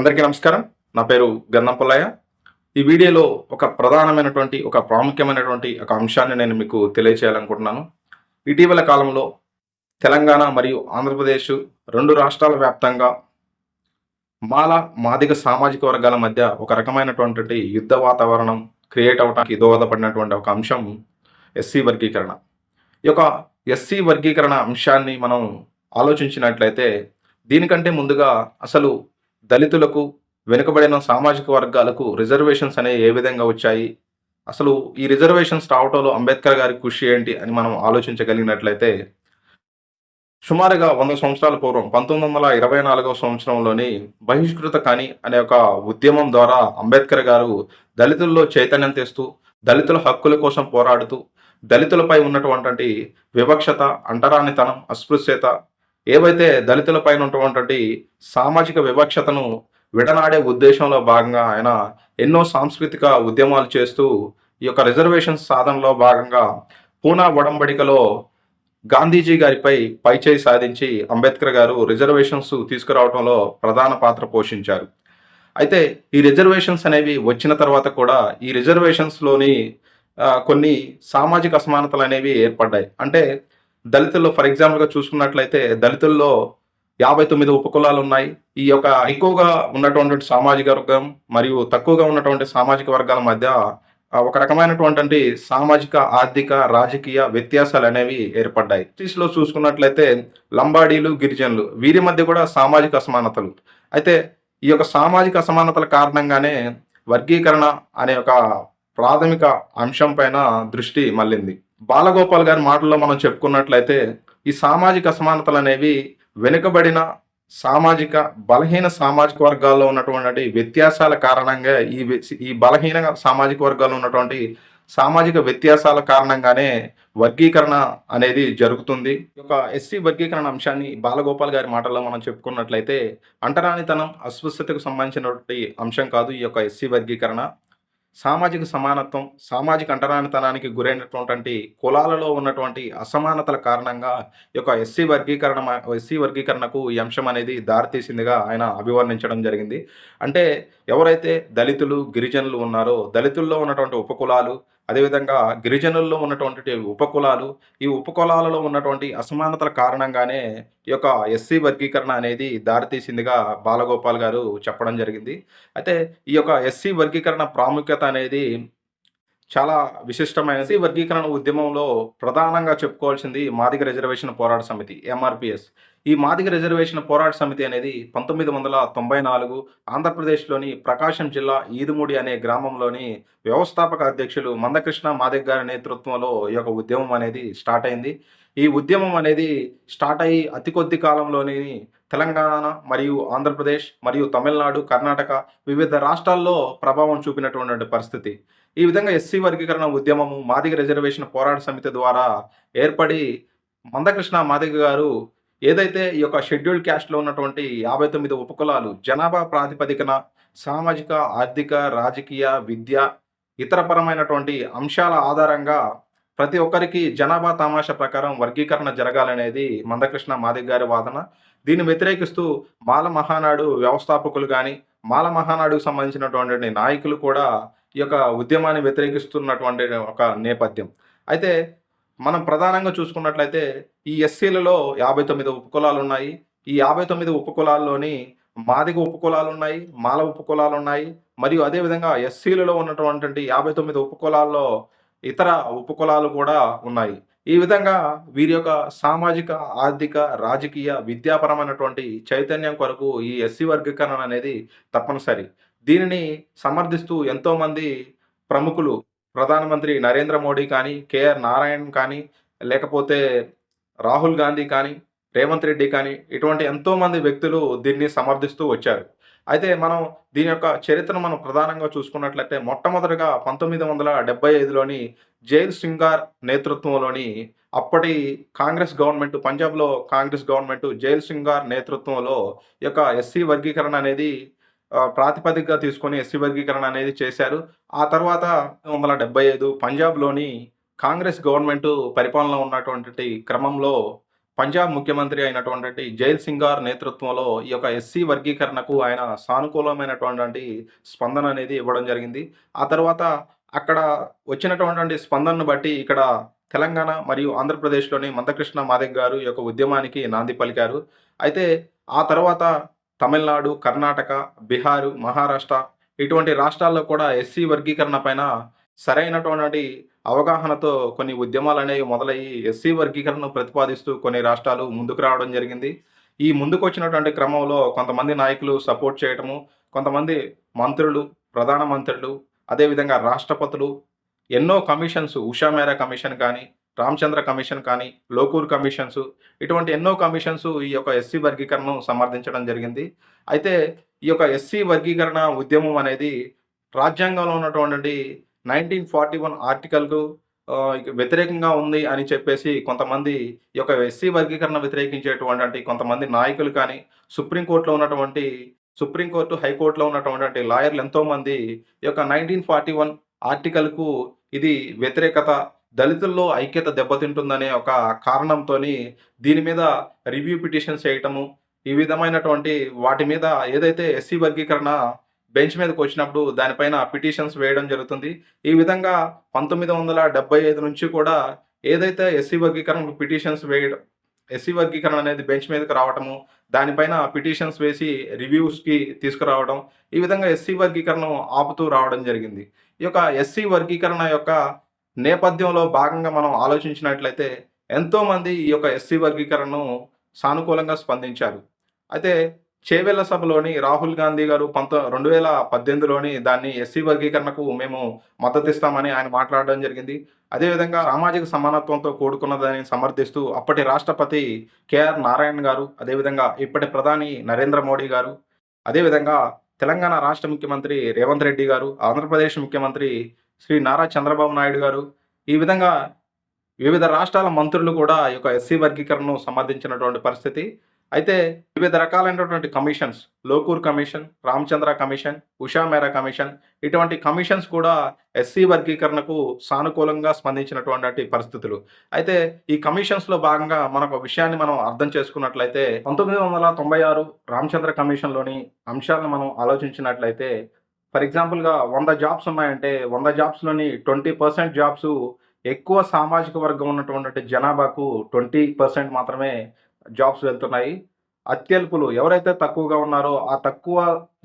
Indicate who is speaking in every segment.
Speaker 1: అందరికీ నమస్కారం. నా పేరు గన్నం పుల్లయ్య. ఈ వీడియోలో ఒక ప్రధానమైనటువంటి ఒక ప్రాముఖ్యమైనటువంటి ఒక అంశాన్ని నేను మీకు తెలియచేయాలనుకుంటున్నాను. ఇటీవల కాలంలో తెలంగాణ మరియు ఆంధ్రప్రదేశ్ రెండు రాష్ట్రాల వ్యాప్తంగా మాల మాదిగ సామాజిక వర్గాల మధ్య ఒక రకమైనటువంటి యుద్ధ వాతావరణం క్రియేట్ అవడానికి దోహదపడినటువంటి ఒక అంశం ఎస్సీ వర్గీకరణ. ఈ యొక్క ఎస్సీ వర్గీకరణ అంశాన్ని మనం ఆలోచించినట్లయితే దీనికంటే ముందుగా అసలు దళితులకు వెనుకబడిన సామాజిక వర్గాలకు రిజర్వేషన్స్ అనేవి ఏ విధంగా వచ్చాయి? అసలు ఈ రిజర్వేషన్స్ రావటంలో అంబేద్కర్ గారి కృషి ఏంటి అని మనం ఆలోచించగలిగినట్లయితే సుమారుగా వంద సంవత్సరాల పూర్వం పంతొమ్మిది వందల ఇరవై నాలుగవ సంవత్సరంలోని బహిష్కృత కాని అనే ఒక ఉద్యమం ద్వారా అంబేద్కర్ గారు దళితుల్లో చైతన్యం తెస్తూ దళితుల హక్కుల కోసం పోరాడుతూ దళితులపై ఉన్నటువంటి వివక్షత అంటరానితనం అస్పృశ్యత ఏవైతే దళితులపై ఉన్నటువంటి సామాజిక వివక్షతను విడనాడే ఉద్దేశంలో భాగంగా ఆయన ఎన్నో సాంస్కృతిక ఉద్యమాలు చేస్తూ ఈ యొక్క రిజర్వేషన్ సాధనలో భాగంగా పూనా ఒడంబడికలో గాంధీజీ గారిపై పైచేయి సాధించి అంబేద్కర్ గారు రిజర్వేషన్స్ తీసుకురావడంలో ప్రధాన పాత్ర పోషించారు. అయితే ఈ రిజర్వేషన్స్ అనేవి వచ్చిన తర్వాత కూడా ఈ రిజర్వేషన్స్లోని కొన్ని సామాజిక అసమానతలు అనేవి ఏర్పడ్డాయి. అంటే దళితుల్లో ఫర్ ఎగ్జాంపుల్గా చూసుకున్నట్లయితే దళితుల్లో యాభై తొమ్మిది ఉపకులాలు ఉన్నాయి ఈ యొక్క ఎక్కువగా ఉన్నటువంటి సామాజిక వర్గం మరియు తక్కువగా ఉన్నటువంటి సామాజిక వర్గాల మధ్య ఒక రకమైనటువంటి సామాజిక ఆర్థిక రాజకీయ వ్యత్యాసాలు అనేవి ఏర్పడ్డాయి. లో చూసుకున్నట్లయితే లంబాడీలు గిరిజనులు వీరి మధ్య కూడా సామాజిక అసమానతలు. అయితే ఈ యొక్క సామాజిక అసమానతల కారణంగానే వర్గీకరణ అనే ఒక ప్రాథమిక అంశం పైన దృష్టి మళ్ళింది. బాలగోపాల్ గారి మాటల్లో మనం చెప్పుకున్నట్లయితే ఈ సామాజిక అసమానతలు అనేవి వెనుకబడిన సామాజిక బలహీన సామాజిక వర్గాల్లో ఉన్నటువంటి వ్యత్యాసాల కారణంగా ఈ ఈ బలహీన సామాజిక వర్గాల్లో ఉన్నటువంటి సామాజిక వ్యత్యాసాల కారణంగానే వర్గీకరణ అనేది జరుగుతుంది. ఈ ఎస్సీ వర్గీకరణ అంశాన్ని బాలగోపాల్ గారి మాటల్లో మనం చెప్పుకున్నట్లయితే అంటరానితనం అస్వస్థతకు సంబంధించినటువంటి అంశం కాదు ఈ యొక్క ఎస్సీ వర్గీకరణ. సామాజిక సమానత్వం సామాజిక అంటరానితనానికి గురైనటువంటి కులాలలో ఉన్నటువంటి అసమానతల కారణంగా ఈ యొక్క ఎస్సీ వర్గీకరణ ఎస్సీ వర్గీకరణకు ఈ అంశం అనేది దారితీసిందిగా ఆయన అభివర్ణించడం జరిగింది. అంటే ఎవరైతే దళితులు గిరిజనులు ఉన్నారో దళితుల్లో ఉన్నటువంటి ఉపకులాలు అదేవిధంగా గిరిజనుల్లో ఉన్నటువంటి ఉపకులాలు ఈ ఉపకులాలలో ఉన్నటువంటి అసమానతల కారణంగానే ఈ యొక్క ఎస్సీ వర్గీకరణ అనేది దారితీసిందిగా బాలగోపాల్ గారు చెప్పడం జరిగింది. అయితే ఈ యొక్క ఎస్సీ వర్గీకరణ ప్రాముఖ్యత అనేది చాలా విశిష్టమైనది. వర్గీకరణ ఉద్యమంలో ప్రధానంగా చెప్పుకోవాల్సింది మాదిగ రిజర్వేషన్ పోరాట సమితి ఎంఆర్పిఎస్ ఈ మాదిగ రిజర్వేషన్ పోరాట సమితి అనేది పంతొమ్మిది వందల తొంభై నాలుగు ఆంధ్రప్రదేశ్లోని ప్రకాశం జిల్లా ఈదుమూడి అనే గ్రామంలోని వ్యవస్థాపక అధ్యక్షులు మందకృష్ణ మాదిగ గారి నేతృత్వంలో ఈ యొక్క ఉద్యమం అనేది స్టార్ట్ అయింది. ఈ ఉద్యమం అనేది స్టార్ట్ అయ్యి అతి కొద్ది కాలంలోని తెలంగాణ మరియు ఆంధ్రప్రదేశ్ మరియు తమిళనాడు కర్ణాటక వివిధ రాష్ట్రాల్లో ప్రభావం చూపినటువంటి పరిస్థితి. ఈ విధంగా ఎస్సీ వర్గీకరణ ఉద్యమము మాదిగ రిజర్వేషన్ పోరాట సమితి ద్వారా ఏర్పడి మందకృష్ణ మాదిగ గారు ఏదైతే ఈ యొక్క షెడ్యూల్డ్ క్యాస్ట్లో ఉన్నటువంటి యాభై తొమ్మిది ఉపకులాలు జనాభా ప్రాతిపదికన సామాజిక ఆర్థిక రాజకీయ విద్య ఇతర పరమైనటువంటి అంశాల ఆధారంగా ప్రతి ఒక్కరికి జనాభా తమాషా ప్రకారం వర్గీకరణ జరగాలనేది మందకృష్ణ మాదిగ గారి వాదన. దీన్ని వ్యతిరేకిస్తూ మాల మహానాడు వ్యవస్థాపకులు కానీ మాల మహానాడుకు సంబంధించినటువంటి నాయకులు కూడా ఈ యొక్క ఉద్యమాన్ని వ్యతిరేకిస్తున్నటువంటి ఒక నేపథ్యం. అయితే మనం ప్రధానంగా చూసుకున్నట్లయితే ఈ ఎస్సీలలో యాభై తొమ్మిది ఉపకులాలు ఉన్నాయి ఈ యాభై తొమ్మిది ఉపకులాల్లోని మాదిగ ఉపకులాలు ఉన్నాయి మాల ఉపకులాలు ఉన్నాయి మరియు అదేవిధంగా ఎస్సీలలో ఉన్నటువంటి యాభై తొమ్మిది ఉపకులాల్లో ఇతర ఉపకులాలు కూడా ఉన్నాయి. ఈ విధంగా వీరి యొక్క సామాజిక ఆర్థిక రాజకీయ విద్యాపరమైనటువంటి చైతన్యం కొరకు ఈ ఎస్సీ వర్గీకరణ అనేది తప్పనిసరి. దీనిని సమర్థిస్తూ ఎంతోమంది ప్రముఖులు ప్రధానమంత్రి నరేంద్ర మోడీ కానీ కేఆర్ నారాయణ్ కానీ లేకపోతే రాహుల్ గాంధీ కానీ రేవంత్ రెడ్డి కానీ ఇటువంటి ఎంతోమంది వ్యక్తులు దీన్ని సమర్థిస్తూ వచ్చారు. అయితే మనం దీని యొక్క చరిత్రను మనం ప్రధానంగా చూసుకున్నట్లయితే మొట్టమొదటిగా పంతొమ్మిది వందల డెబ్బై ఐదులోని జైల్ సింగార్ నేతృత్వంలోని అప్పటి కాంగ్రెస్ గవర్నమెంట్ పంజాబ్లో కాంగ్రెస్ గవర్నమెంట్ జైల్ సింగార్ నేతృత్వంలో యొక్క ఎస్సీ వర్గీకరణ అనేది ప్రాతిపదికగా తీసుకొని ఎస్సీ వర్గీకరణ అనేది చేశారు. ఆ తర్వాత వందల డెబ్బై ఐదు పంజాబ్లోని కాంగ్రెస్ గవర్నమెంట్ పరిపాలన ఉన్నటువంటి క్రమంలో పంజాబ్ ముఖ్యమంత్రి అయినటువంటి జైల్ సింగార్ నేతృత్వంలో ఈ యొక్క ఎస్సీ వర్గీకరణకు ఆయన సానుకూలమైనటువంటి స్పందన అనేది ఇవ్వడం జరిగింది. ఆ తర్వాత అక్కడ వచ్చినటువంటి స్పందనను బట్టి ఇక్కడ తెలంగాణ మరియు ఆంధ్రప్రదేశ్లోని మందకృష్ణ మాదిక్ గారు ఈ యొక్క ఉద్యమానికి నాంది పలికారు. అయితే ఆ తర్వాత తమిళనాడు కర్ణాటక బీహారు మహారాష్ట్ర ఇటువంటి రాష్ట్రాల్లో కూడా ఎస్సీ వర్గీకరణ పైన సరైనటువంటి అవగాహనతో కొన్ని ఉద్యమాలు అనేవి మొదలయ్యి ఎస్సీ వర్గీకరణను ప్రతిపాదిస్తూ కొన్ని రాష్ట్రాలు ముందుకు రావడం జరిగింది. ఈ ముందుకు వచ్చినటువంటి క్రమంలో కొంతమంది నాయకులు సపోర్ట్ చేయటము కొంతమంది మంత్రులు ప్రధాన మంత్రులు అదేవిధంగా రాష్ట్రపతులు ఎన్నో కమిషన్స్ ఉషా మేరా కమిషన్ కానీ రామచంద్ర కమిషన్ కానీ లోకూర్ కమిషన్స్ ఇటువంటి ఎన్నో కమిషన్స్ ఈ యొక్క ఎస్సీ వర్గీకరణను సమర్థించడం జరిగింది. అయితే ఈ యొక్క ఎస్సీ వర్గీకరణ ఉద్యమం అనేది రాజ్యాంగంలో ఉన్నటువంటి నైన్టీన్ ఫార్టీ వన్ ఆర్టికల్కు వ్యతిరేకంగా ఉంది అని చెప్పేసి కొంతమంది ఈ యొక్క ఎస్సీ వర్గీకరణ వ్యతిరేకించేటువంటి కొంతమంది నాయకులు కానీ సుప్రీంకోర్టులో ఉన్నటువంటి సుప్రీంకోర్టు హైకోర్టులో ఉన్నటువంటి లాయర్లు ఎంతోమంది ఈ యొక్క నైన్టీన్ ఫార్టీ వన్ ఆర్టికల్కు ఇది వ్యతిరేకత దళితుల్లో ఐక్యత దెబ్బతింటుందనే ఒక కారణంతో దీని మీద రివ్యూ పిటిషన్స్ చేయటము ఈ విధమైనటువంటి వాటి మీద ఏదైతే ఎస్సీ వర్గీకరణ బెంచ్ మీదకి వచ్చినప్పుడు దానిపైన పిటిషన్స్ వేయడం జరుగుతుంది. ఈ విధంగా పంతొమ్మిది వందల డెబ్బై ఐదు నుంచి కూడా ఏదైతే ఎస్సీ వర్గీకరణ పిటిషన్స్ వేయడం ఎస్సీ వర్గీకరణ అనేది బెంచ్ మీదకి రావటము దానిపైన పిటిషన్స్ వేసి రివ్యూస్కి తీసుకురావడం ఈ విధంగా ఎస్సీ వర్గీకరణ ఆపుతూ రావడం జరిగింది. ఈ యొక్క ఎస్సీ వర్గీకరణ యొక్క నేపథ్యంలో భాగంగా మనం ఆలోచించినట్లయితే ఎంతోమంది ఈ యొక్క ఎస్సీ వర్గీకరణను సానుకూలంగా స్పందించారు. అయితే చేవెళ్ళ సభలోని రాహుల్ గాంధీ గారు పంత రెండు వేల పద్దెనిమిదిలోని దాన్ని ఎస్సీ వర్గీకరణకు మేము మద్దతిస్తామని ఆయన మాట్లాడడం జరిగింది. అదేవిధంగా సామాజిక సమానత్వంతో కూడుకున్నదని సమర్థిస్తూ అప్పటి రాష్ట్రపతి కేఆర్ నారాయణ గారు అదేవిధంగా ఇప్పటి ప్రధాని నరేంద్ర మోడీ గారు అదేవిధంగా తెలంగాణ రాష్ట్ర ముఖ్యమంత్రి రేవంత్ రెడ్డి గారు ఆంధ్రప్రదేశ్ ముఖ్యమంత్రి శ్రీ నారా చంద్రబాబు నాయుడు గారు. ఈ విధంగా వివిధ రాష్ట్రాల మంత్రులు కూడా ఈ యొక్క ఎస్సీ వర్గీకరణను సమర్థించినటువంటి పరిస్థితి. అయితే వివిధ రకాలైనటువంటి commissions Lokur commission Ramachandra commission Usha Mehra commission ఇటువంటి కమిషన్స్ కూడా ఎస్సీ వర్గీకరణకు సానుకూలంగా స్పందించినటువంటి పరిస్థితులు. అయితే ఈ కమిషన్స్లో భాగంగా మనకు విషయాన్ని మనం అర్థం చేసుకున్నట్లయితే పంతొమ్మిది వందల తొంభై ఆరు రామచంద్ర కమిషన్లోని అంశాలను మనం ఆలోచించినట్లయితే ఫర్ ఎగ్జాంపుల్గా వంద జాబ్స్ ఉన్నాయంటే వంద జాబ్స్లోని ట్వంటీ పర్సెంట్ జాబ్స్ ఎక్కువ సామాజిక వర్గం ఉన్నటువంటి జనాభాకు ట్వంటీ పర్సెంట్ మాత్రమే జాబ్స్ వెళ్తున్నాయి. అత్యల్పులు ఎవరైతే తక్కువగా ఉన్నారో ఆ తక్కువ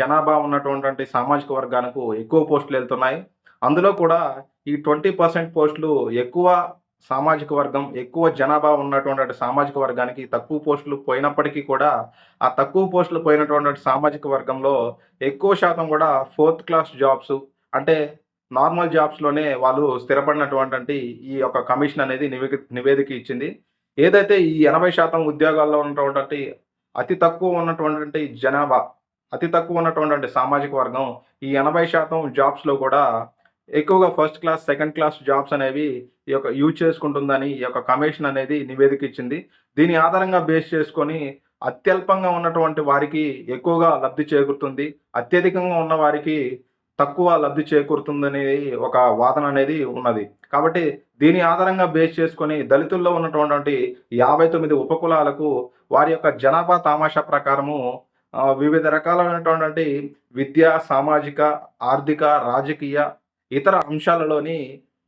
Speaker 1: జనాభా ఉన్నటువంటి సామాజిక వర్గానికి ఎక్కువ పోస్టులు వెళ్తున్నాయి. అందులో కూడా ఈ ట్వంటీ పర్సెంట్ పోస్టులు ఎక్కువ సామాజిక వర్గం ఎక్కువ జనాభా ఉన్నటువంటి సామాజిక వర్గానికి తక్కువ పోస్టులు పోయినప్పటికీ కూడా ఆ తక్కువ పోస్టులు పోయినటువంటి సామాజిక వర్గంలో ఎక్కువ శాతం కూడా ఫోర్త్ క్లాస్ జాబ్స్ అంటే నార్మల్ జాబ్స్లోనే వాళ్ళు స్థిరపడినటువంటి ఈ యొక్క కమిషన్ అనేది నివేదిక నివేదిక ఇచ్చింది. ఏదైతే ఈ ఎనభై శాతం ఉద్యోగాల్లో ఉన్నటువంటి అతి తక్కువ ఉన్నటువంటి జనాభా అతి తక్కువ ఉన్నటువంటి సామాజిక వర్గం ఈ ఎనభై శాతం జాబ్స్లో కూడా ఎక్కువగా first class second class jobs అనేవి ఈ యొక్క యూజ్ చేసుకుంటుందని ఈ యొక్క కమిషన్ అనేది నివేదిక ఇచ్చింది. దీని ఆధారంగా బేస్ చేసుకొని అత్యల్పంగా ఉన్నటువంటి వారికి ఎక్కువగా లబ్ధి చేకూరుతుంది. అత్యధికంగా ఉన్న వారికి తక్కువ లబ్ధి చేకూరుతుందనేది ఒక వాదన అనేది ఉన్నది. కాబట్టి దీని ఆధారంగా బేస్ చేసుకొని దళితుల్లో ఉన్నటువంటి యాభై తొమ్మిది ఉపకులాలకు వారి యొక్క జనాభా తామాషా ప్రకారము వివిధ రకాలైనటువంటి విద్య సామాజిక ఆర్థిక రాజకీయ ఇతర అంశాలలోని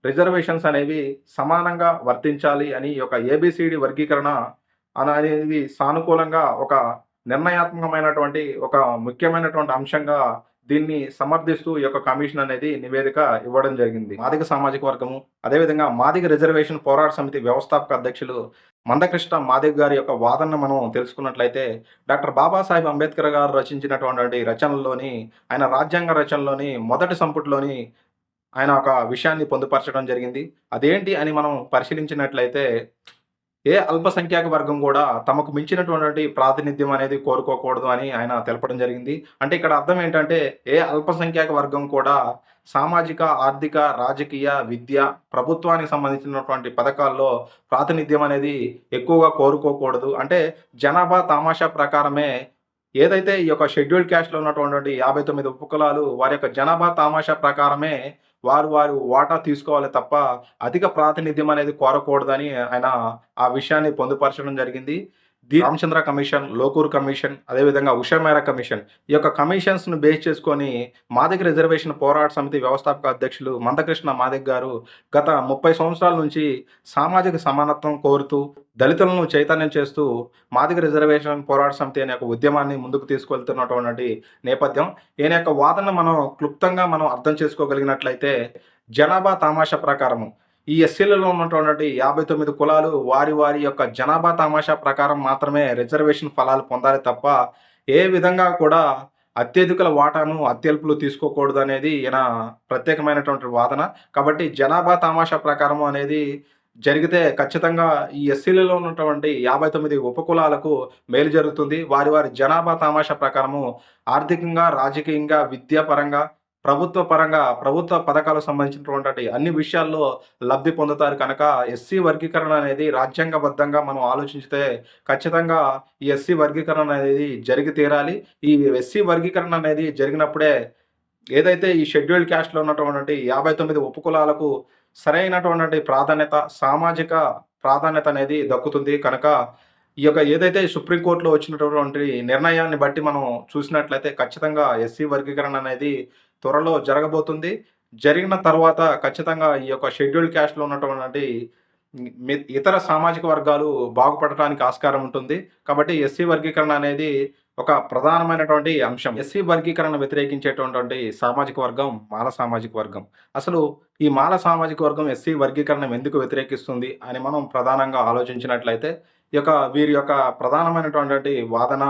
Speaker 1: రిజర్వేషన్స్ అనేవి సమానంగా వర్తించాలి అని ఈ యొక్క ఏబిసిడి వర్గీకరణ అనేది సానుకూలంగా ఒక నిర్ణయాత్మకమైనటువంటి ఒక ముఖ్యమైనటువంటి అంశంగా దీన్ని సమర్థిస్తూ ఈ యొక్క కమిషన్ అనేది నివేదిక ఇవ్వడం జరిగింది. మాదిక సామాజిక వర్గము అదేవిధంగా మాదిగ రిజర్వేషన్ పోరాట సమితి వ్యవస్థాపక అధ్యక్షులు మందకృష్ణ మాదిగ గారి యొక్క వాదనను మనం తెలుసుకున్నట్లయితే డాక్టర్ బాబాసాహెబ్ అంబేద్కర్ గారు రచించినటువంటి రచనల్లోని ఆయన రాజ్యాంగ రచనలోని మొదటి సంపుటిలోని ఆయన ఒక విషయాన్ని పొందుపరచడం జరిగింది. అదేంటి అని మనం పరిశీలించినట్లయితే ఏ అల్పసంఖ్యాక వర్గం కూడా తమకు మించినటువంటి ప్రాతినిధ్యం అనేది కోరుకోకూడదు అని ఆయన తెలపడం జరిగింది. అంటే ఇక్కడ అర్థం ఏంటంటే ఏ అల్పసంఖ్యాక వర్గం కూడా సామాజిక ఆర్థిక రాజకీయ విద్య ప్రభుత్వానికి సంబంధించినటువంటి పథకాల్లో ప్రాతినిధ్యం అనేది ఎక్కువగా కోరుకోకూడదు. అంటే జనాభా తామాషా ప్రకారమే ఏదైతే ఈ యొక్క షెడ్యూల్డ్ క్యాస్ట్‌లో ఉన్నటువంటి 59 ఉపకులాలు వారి యొక్క జనాభా తామాషా ప్రకారమే వారు వారు వాటా తీసుకోవాలి తప్ప అధిక ప్రాతినిధ్యం అనేది కోరకూడదని ఆయన ఆ విషయాన్ని పొందుపరచడం జరిగింది. రామచంద్ర కమిషన్, లోకూర్ కమిషన్, అదేవిధంగా ఉషా కమిషన్ ఈ యొక్క కమిషన్స్‌ను బేస్ చేసుకొని మాదిగ రిజర్వేషన్ పోరాట సమితి వ్యవస్థాపక అధ్యక్షులు మందకృష్ణ మాదిగ్ గారు గత 30 సంవత్సరాల నుంచి సామాజిక సమానత్వం కోరుతూ, దళితులను చైతన్యం చేస్తూ మాదిగ రిజర్వేషన్ పోరాట సమితి అనే ఒక ఉద్యమాన్ని ముందుకు తీసుకెళ్తున్నటువంటి నేపథ్యం. ఈయన యొక్క వాదన మనం క్లుప్తంగా మనం అర్థం చేసుకోగలిగినట్లయితే జనాభా తామాషా ప్రకారము ఈ ఎస్సీలలో ఉన్నటువంటి 59 కులాలు వారి వారి యొక్క జనాభా తమాషా ప్రకారం మాత్రమే రిజర్వేషన్ ఫలాలు పొందాలి తప్ప ఏ విధంగా కూడా అత్యధికుల వాటాను అత్యల్పులు తీసుకోకూడదు అనేది ఈయన ప్రత్యేకమైనటువంటి వాదన. కాబట్టి జనాభా తమాషా ప్రకారము అనేది జరిగితే ఖచ్చితంగా ఈ ఎస్సీలలో ఉన్నటువంటి 59 ఉపకులాలకు మేలు జరుగుతుంది. వారి వారి జనాభా తమాషా ప్రకారము ఆర్థికంగా, రాజకీయంగా, విద్యాపరంగా, ప్రభుత్వ పరంగా ప్రభుత్వ పథకాలకు సంబంధించినటువంటి అన్ని విషయాల్లో లబ్ధి పొందుతారు కనుక ఎస్సీ వర్గీకరణ అనేది రాజ్యాంగబద్ధంగా మనం ఆలోచించితే ఖచ్చితంగా ఈ ఎస్సీ వర్గీకరణ అనేది జరిగి తీరాలి. ఈ ఎస్సీ వర్గీకరణ అనేది జరిగినప్పుడే ఏదైతే ఈ షెడ్యూల్డ్ క్యాస్ట్‌లో ఉన్నటువంటి 59 ఉపకులాలకు సరైనటువంటి ప్రాధాన్యత, సామాజిక ప్రాధాన్యత అనేది దక్కుతుంది. కనుక ఈ యొక్క ఏదైతే సుప్రీంకోర్టులో వచ్చినటువంటి నిర్ణయాన్ని బట్టి మనం చూసినట్లయితే ఖచ్చితంగా ఎస్సీ వర్గీకరణ అనేది త్వరలో జరగబోతుంది. జరిగిన తర్వాత ఖచ్చితంగా ఈ యొక్క షెడ్యూల్డ్ క్యాస్ట్‌లో ఉన్నటువంటి మి ఇతర సామాజిక వర్గాలు బాగుపడటానికి ఆస్కారం ఉంటుంది. కాబట్టి ఎస్సీ వర్గీకరణ అనేది ఒక ప్రధానమైనటువంటి అంశం. ఎస్సీ వర్గీకరణ వ్యతిరేకించేటటువంటి సామాజిక వర్గం మాల సామాజిక వర్గం. అసలు ఈ మాల సామాజిక వర్గం ఎస్సీ వర్గీకరణ ఎందుకు వ్యతిరేకిస్తుంది అని మనం ప్రధానంగా ఆలోచించినట్లయితే ఈ యొక్క వీరి యొక్క ప్రధానమైనటువంటి వాదన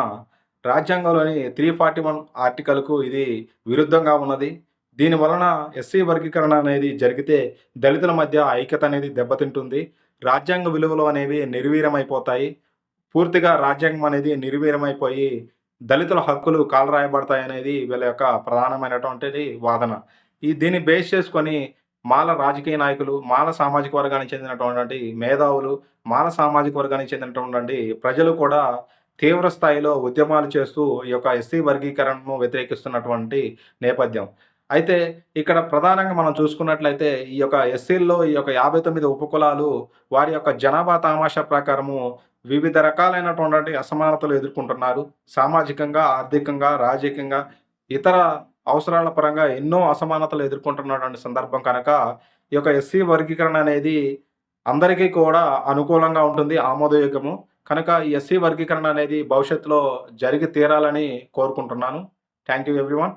Speaker 1: రాజ్యాంగంలోని 341 ఆర్టికల్‌కు ఇది విరుద్ధంగా ఉన్నది. దీని వలన ఎస్సీ వర్గీకరణ అనేది జరిగితే దళితుల మధ్య ఐక్యత అనేది దెబ్బతింటుంది. రాజ్యాంగ విలువలు అనేవి నిర్వీర్యమైపోతాయి. పూర్తిగా రాజ్యాంగం అనేది నిర్వీర్యమైపోయి దళితుల హక్కులు కాలరాయబడతాయి అనేది వీళ్ళ యొక్క ప్రధానమైనటువంటిది వాదన. ఈ దీన్ని బేస్ చేసుకొని మాల రాజకీయ నాయకులు, మాల సామాజిక వర్గానికి చెందినటువంటి మేధావులు, మాల సామాజిక వర్గానికి చెందినటువంటి ప్రజలు కూడా తీవ్ర స్థాయిలో ఉద్యమాలు చేస్తూ ఈ యొక్క ఎస్సీ వర్గీకరణను వ్యతిరేకిస్తున్నటువంటి నేపథ్యం. అయితే ఇక్కడ ప్రధానంగా మనం చూసుకున్నట్లయితే ఈ యొక్క ఎస్సీల్లో ఈ యొక్క 59 ఉపకులాలు వారి యొక్క జనాభా తామాషా ప్రకారము వివిధ రకాలైనటువంటి అసమానతలు ఎదుర్కొంటున్నారు. సామాజికంగా, ఆర్థికంగా, రాజకీయంగా, ఇతర అవసరాల పరంగా ఎన్నో అసమానతలు ఎదుర్కొంటున్నటువంటి సందర్భం కనుక ఈ యొక్క ఎస్సీ వర్గీకరణ అనేది అందరికీ కూడా అనుకూలంగా ఉంటుంది. ఆమోదయోగ్యము. కనుక ఈ ఎస్సీ వర్గీకరణ అనేది భవిష్యత్తులో జరిగి తీరాలని కోరుకుంటున్నాను. Thank you everyone.